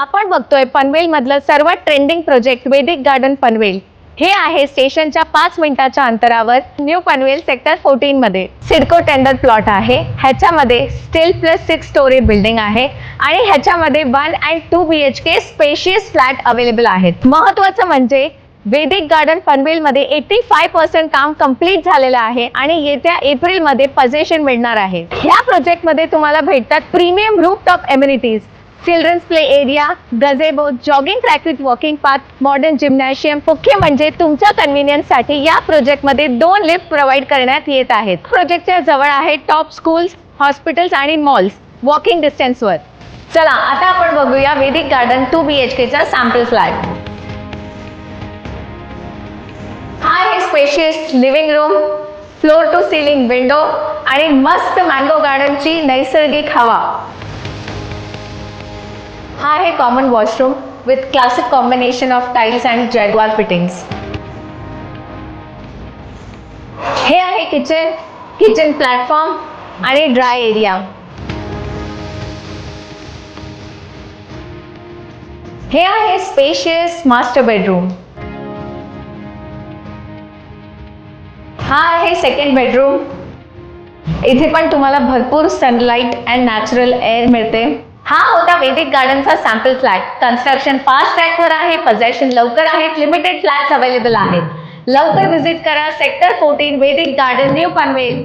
आपण बघतोय पनवेलमधलं सर्वात trending project Vedic Garden Panvel. हे आहे स्टेशनच्या पाच मिनिटाच्या अंतरावर न्यू पनवेल सेक्टर फोर्टीन मध्ये. सिडको टेंडर प्लॉट आहे. ह्याच्यामध्ये stilt plus six storey building आहे. आणि ह्याच्यामध्ये one and two B H K spacious flat available आहेत. महत्वाचं म्हणजे वेदिक गार्डन पनवेलमध्ये एटी फाय पर्सेंट काम कंप्लीट झालेलं आहे आणि येत्या एप्रिलमध्ये पजेशन मिळणार आहे. ह्या प्रोजेक्टमध्ये तुम्हाला भेटतात premium roof top amenities children's play area gazebo jogging track with walking path modern gymnasium मुख्य म्हणजे तुमच्या कन्व्हिनियन्ससाठी या प्रोजेक्टमध्ये दोन लिफ्ट प्रोव्हाइड करण्यात येत आहेत. प्रोजेक्टच्या जवळ आहे टॉप स्कूल्स हॉस्पिटल्स आणि मॉल्स वॉकिंग डिस्टन्सवर चला आता आपण बघूया Vedic Garden two B H केचा sample flat हा आहे spacious living room floor to ceiling window आणि मस्त मँगो गार्डनची नैसर्गिक हवा. हा आहे common washroom with classic combination of tiles and Jaguar fittings हे आहे किचन किचन प्लॅटफॉर्म आणि ड्राय एरिया हे आहे स्पेशियस मास्टर बेडरूम हा आहे सेकंड बेडरूम इथे पण तुम्हाला भरपूर सनलाईट अँड नॅचरल एअर मिळते. हा होता वेदिक गार्डनचा सॅम्पल फ्लॅट कन्स्ट्रक्शन फास्ट ट्रॅकवर आहे पजेशन लवकर आहेत लिमिटेड फ्लॅट्स अवेलेबल आहेत. लवकर व्हिजिट करा sector fourteen Vedic Garden new Panvel